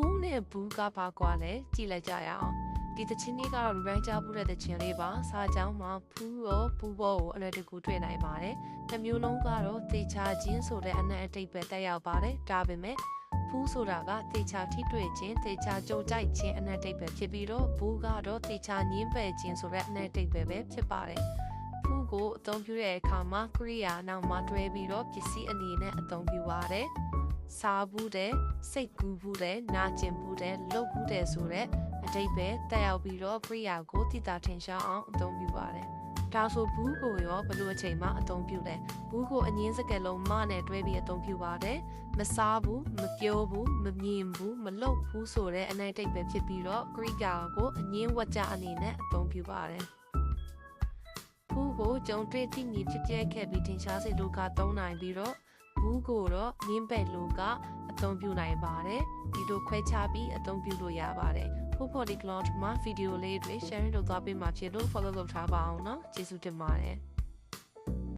ဖူးနဲ့ဘူးကပါကွာလဲကြည့်လိုက်ကြရအောင်ဒီသချင်းလေးကတော့ revenge ကြဖို့တဲ့သချင်းလေးပါစာကြောင်းမှာဖူးရောဘူးဘောကိုအလွယ်တကူတွေ့နိုင်ပါတယ်တစ်မျိုးလုံးကတော့သေချာချင်းဆိုတဲ့အနက်အတိတ်ပဲတက်ရောက်ပါတယ်ဒါပေမဲ့ဖူးဆိုတာကသေချာထိတွေ့ခြင်းသေချာကြုံကြိုက်ခြင်းအနက်အတိတ်ပဲဖြစ်ပြီးတော့ဘူးကတော့သေချာညင်းပယ်ခြင်းဆိုတဲ့အနက်အတိတ်ပဲပဲဖြစ်ပါတယ်ဖူးကိုအသုံးပြုတဲ့အခါမှာကရိယာနောက်မှာတွဲပြီးတော့ပစ္စည်းအနေနဲ့အသုံးပြုပါတယ် စားဘူးတဲ့စိတ်ကူးဘူးတဲ့နာကျင်ဘူးတဲ့လှုပ်ဘူးတဲ့ဆိုတဲ့အတိတ်ပဲတက်ရောက်ပြီးတော့ကရိယာကိုတည်တာထင်ရှားအောင်အသုံးပြုပါတယ်ဒါဆိုဘူးကိုရောဘယ်လိုအချိန်မှအသုံးပြုလဲဘူးကိုအငင်းစကလုံးမနဲ့တွဲပြီးအသုံးပြုပါတယ်မစားဘူးမပြောဘူးမမြင်ဘူးမလှုပ်ဘူးဆိုတဲ့အနိုင်တိတ်ပဲဖြစ်ပြီးတော့ကရိယာကိုအငင်းဝတ်ကြအနေနဲ့အသုံးပြုပါတယ်ဘူးကိုကြုံတွေ့သိမြင်ဖြစ်ပျက်ခဲ့ပြီးထင်ရှားစေလို့ကသုံးနိုင်ပြီးတော့ ခုကိုတော့ link pad လို့ကအသုံးပြုနိုင်ပါတယ်ဒီလိုခွဲခြားပြီးအသုံးပြုလို့ရပါတယ်ဖို့ဖို့ဒီ cloud မှာဗီဒီယိုလေးတွေ sharing လုပ်သွားပေးမှာဖြစ်လို့ follow လုပ်ထားပါအောင်နော်ကျေးဇူးတင်ပါတယ်